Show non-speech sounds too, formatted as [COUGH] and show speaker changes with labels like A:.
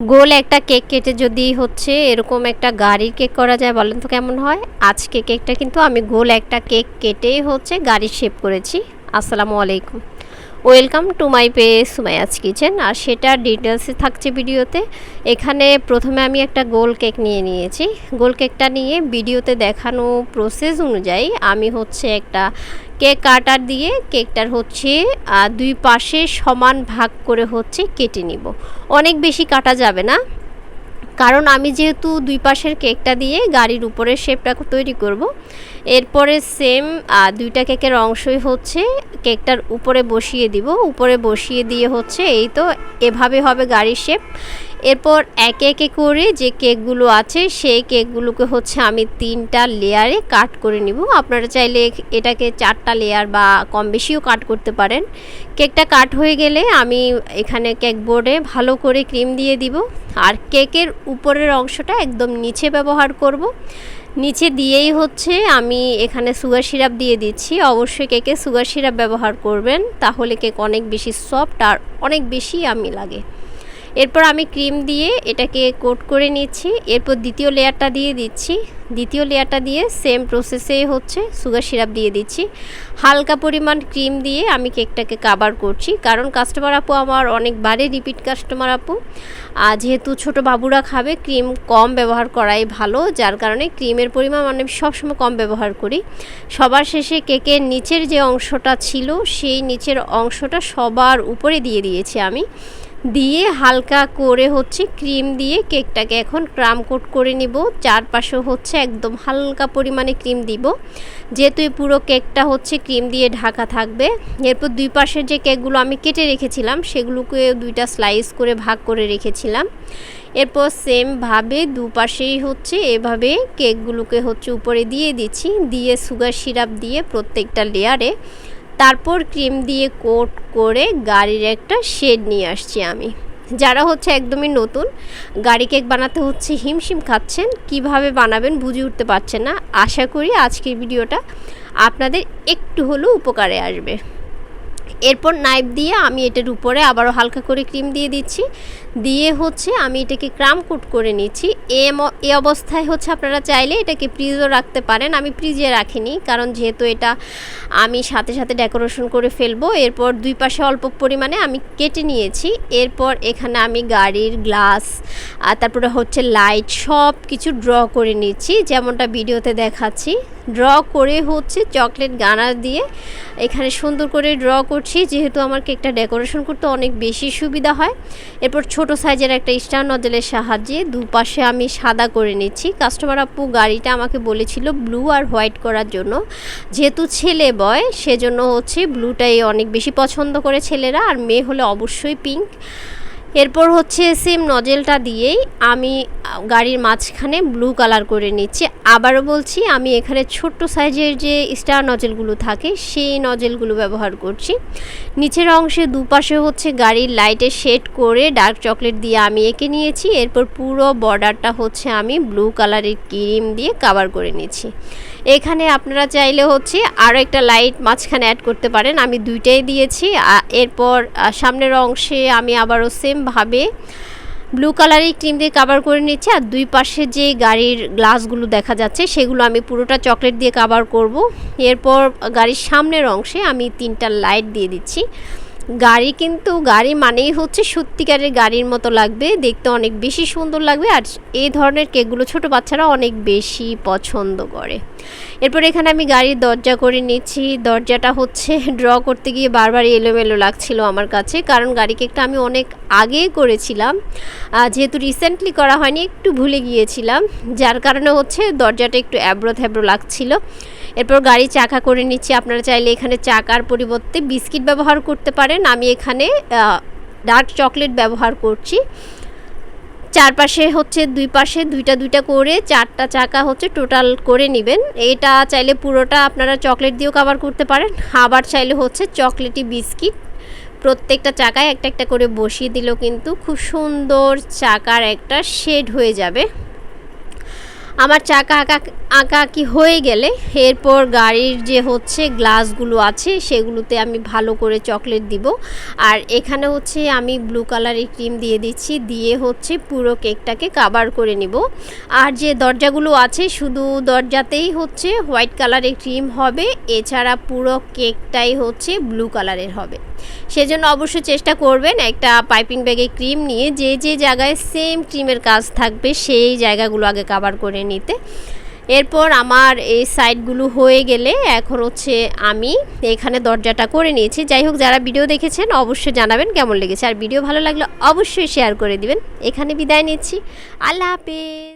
A: গোল একটা কেক কেটে যদি হচ্ছে এরকম একটা গাড়ির কেক করা যায় বলেন তো কেমন হয়? আজকে কেকটা কিন্তু আমি গোল একটা কেক কেটেই হচ্ছে গাড়ির শেপ করেছি। আসসালামু আলাইকুম। Welcome to my pay সুমায়াজ kitchen. আর সেটা ডিটেলসে থাকছে ভিডিওতে। এখানে প্রথমে আমি একটা গোল কেক নিয়ে নিয়েছি। গোল কেকটা নিয়ে ভিডিওতে দেখানো প্রসেস অনুযায়ী আমি হচ্ছে একটা কেক কাটার দিয়ে কেকটার হচ্ছে দুই পাশে সমান ভাগ করে হচ্ছে কেটে নিব। অনেক বেশি কাটা যাবে না। কারণ আমি যেহেতু দুই পাশের কেকটা দিয়ে গাড়ির উপরের শেপটা তৈরি করব। এরপরে সেম দুইটা কেকের অংশই হচ্ছে কেকটার উপরে বসিয়ে দিব উপরে বসিয়ে দিয়ে হচ্ছে এই তো, এভাবে হবে গাড়ির শেপ এরপর একে একে করে যে কেকগুলো আছে, সেই কেকগুলোকে হচ্ছে আমি তিনটা লেয়ারে কাট করে নিব। আপনারা চাইলে এটাকে চারটা লেয়ার বা কম বেশিও কাট করতে পারেন। কেকটা কাট হয়ে গেলে আমি এখানে কেক বোর্ডে ভালো করে ক্রিম দিয়ে দিব। আর কেকের উপরের অংশটা একদম নিচে ব্যবহার করব। নিচে দিয়েই হচ্ছে আমি এখানে সুগার সিরাপ দিয়ে দিচ্ছি। অবশ্যই কেকে সুগার সিরাপ ব্যবহার করবেন, তাহলে কেক অনেক বেশি সফট আর অনেক বেশি আমি লাগে। এরপর আমি ক্রিম দিয়ে এটাকে কোট করে নিচ্ছি। এরপর দ্বিতীয় লেয়ারটা দিয়ে দিচ্ছি। দ্বিতীয় লেয়ারটা দিয়ে সেম প্রসেসে হচ্ছে সুগার সিরাপ দিয়ে দিচ্ছি। হালকা পরিমাণ ক্রিম দিয়ে আমি কেকটাকে কাবার করছি। কারণ কাস্টমার আপু আমার অনেকবারে রিপিট কাস্টমার আপু। আর যেহেতু ছোট বাবুরা খাবে, ক্রিম কম ব্যবহার করাই ভালো, যার কারণে ক্রিমের পরিমাণ মানে সবসময় কম ব্যবহার করি। সবার শেষে কেকের নিচের যে অংশটা ছিল, সেই নিচের অংশটা সবার উপরে দিয়ে দিয়েছি আমি। দিয়ে হালকা করে হচ্ছে ক্রিম দিয়ে কেকটাকে এখন ক্রাম কোট করে নিব। চারপাশে হচ্ছে একদম হালকা পরিমাণে ক্রিম দিব। যেহেতু এই পুরো কেকটা হচ্ছে ক্রিম দিয়ে ঢাকা থাকবে, এরপর দুই পাশের যে কেকগুলো আমি কেটে রেখেছিলাম, সেগুলোকে দুইটা স্লাইস করে ভাগ করে রেখেছিলাম। এরপর সেমভাবে দুপাশেই হচ্ছে এভাবে কেকগুলোকে হচ্ছে উপরে দিয়ে দিচ্ছি। দিয়ে সুগার সিরাপ দিয়ে প্রত্যেকটা লেয়ারে তারপর ক্রিম দিয়ে কোট করে গাড়ির একটা শেড নিয়ে আসছি আমি। যারা হচ্ছে একদমই নতুন, গাড়ি কেক বানাতে হচ্ছে, হিমশিম খাচ্ছেন, কীভাবে বানাবেন বুঝে উঠতে পারছেন না। আশা করি আজকের ভিডিওটা আপনাদের একটু হলেও উপকারে আসবে। এরপর নাইফ দিয়ে আমি এটার উপরে আবারও হালকা করে ক্রিম দিয়ে দিচ্ছি। দিয়ে হচ্ছে আমি এটাকে ক্রাম কোট করে নিচ্ছি। এ অবস্থায় হচ্ছে আপনারা চাইলে এটাকে ফ্রিজও রাখতে পারেন। আমি ফ্রিজে রাখিনি, কারণ যেহেতু এটা আমি সাথে সাথে ডেকোরেশন করে ফেলব, এরপর দুই পাশে অল্প পরিমাণে আমি কেটে নিয়েছি। এরপর এখানে আমি গাড়ির গ্লাস আর তারপরে হচ্ছে লাইট সব কিছু ড্র করে নিচ্ছি, যেমনটা ভিডিওতে দেখাচ্ছি। ড্র করে হচ্ছে চকলেট গানার দিয়ে এখানে সুন্দর করে ড্র করছি, যেহেতু আমার কেকটা ডেকোরেশন করতে অনেক বেশি সুবিধা হয়। এরপর ছোট সাইজের একটা স্টার নজলের সাহায্যে দুপাশে আমি সাদা করে নিচ্ছি। কাস্টমার আপু গাড়িটা আমাকে বলেছিল ব্লু আর হোয়াইট করার জন্য। যেহেতু ছেলে বয়, সেজন্য হচ্ছে ব্লুটাই অনেক বেশি পছন্দ করে ছেলেরা। আর মেয়ে হলে অবশ্যই পিঙ্ক। এরপর হচ্ছে সেম নজেলটা দিয়েই আমি গাড়ির মাঝখানে ব্লু কালার করে নিচ্ছি। আবারও বলছি, আমি এখানে ছোট্ট সাইজের যে স্টার নজেলগুলো থাকে, সেই নজেলগুলো ব্যবহার করছি। নিচের অংশে দুপাশে হচ্ছে গাড়ির লাইটে শেড করে ডার্ক চকলেট দিয়ে আমি এঁকে নিয়েছি। এরপর পুরো বর্ডারটা হচ্ছে আমি ব্লু কালারের ক্রিম দিয়ে কাভার করে নিয়েছি এখানে আপনারা চাইলে হচ্ছে আরও একটা লাইট মাঝখানে অ্যাড করতে পারেন। আমি দুইটাই দিয়েছি। এরপর সামনের অংশে আমি আবারও সেমভাবে ব্লু কালারের ক্রিম দিয়ে কাভার করে নিচ্ছি। আর দুই পাশে যে গাড়ির গ্লাসগুলো দেখা যাচ্ছে, সেগুলো আমি পুরোটা চকলেট দিয়ে কাভার করব। এরপর, গাড়ির সামনের অংশে আমি তিনটা লাইট দিয়ে দিচ্ছি। গাড়ি কিন্তু, গাড়ি মানেই হচ্ছে সত্যিকারের গাড়ির মতো লাগবে। দেখতে অনেক বেশি সুন্দর লাগবে। আর এই ধরনের কেকগুলো ছোট বাচ্চারা অনেক বেশি পছন্দ করে। এরপর এখানে আমি গাড়ির দরজা করে নিচ্ছি। দরজাটা হচ্ছে [LAUGHS] ড্র করতে গিয়ে বারবার এলোমেলো লাগছিল আমার কাছে, কারণ গাড়ি কেকটা আমি অনেক আগে করেছিলাম। যেহেতু রিসেন্টলি করা হয়নি, একটু ভুলে গিয়েছিলাম, যার কারণে হচ্ছে দরজাটা একটু অ্যাব্রো থ্যাব্রো লাগছিল। এরপর গাড়ি চাকা করে নিচ্ছি। আপনারা চাইলে এখানে চাকার পরিবর্তে বিস্কিট ব্যবহার করতে পারেন। আমি এখানে ডার্ক চকলেট ব্যবহার করছি। চারপাশে হচ্ছে দুই পাশে দুইটা দুইটা করে চারটা চাকা হচ্ছে টোটাল করে নেবেন। এটা চাইলে পুরোটা আপনারা চকলেট দিয়েও কাভার করতে পারেন। আবার চাইলে হচ্ছে চকলেটি বিস্কিট। প্রত্যেকটা চাকায় একটা একটা করে বসিয়ে দিলেও কিন্তু খুব সুন্দর চাকার একটা শেড হয়ে যাবে। আমার চাকা আঁকা আঁকা কি হয়ে গেলে এরপর গাড়ির যে হচ্ছে গ্লাসগুলো আছে সেগুলোতে আমি ভালো করে চকলেট দিব। আর এখানে হচ্ছে আমি ব্লু কালারের ক্রিম দিয়ে দিচ্ছি, দিয়ে হচ্ছে পুরো কেকটাকে কাভার করে নিব। আর যে দরজাগুলো আছে শুধু দরজাতেই হচ্ছে হোয়াইট কালারের ক্রিম হবে, এছাড়া পুরো কেকটাই হচ্ছে ব্লু কালারের হবে। সেজন্য অবশ্যই চেষ্টা করবেন একটা পাইপিং ব্যাগে ক্রিম নিয়ে যে যে জায়গায় সেম ক্রিমের কাজ থাকবে সেই জায়গাগুলো আগে কাভার করে নিতে। এরপর আমার এই সাইডগুলো হয়ে গেলে এখন হচ্ছে আমি এখানে দরজাটা করে নিয়েছি। যাই হোক, যারা ভিডিও দেখেছেন অবশ্যই জানাবেন কেমন লেগেছে। আর ভিডিও ভালো লাগলে অবশ্যই শেয়ার করে দিবেন। এখানে বিদায় নিচ্ছি। আল্লাহ হাফেজ।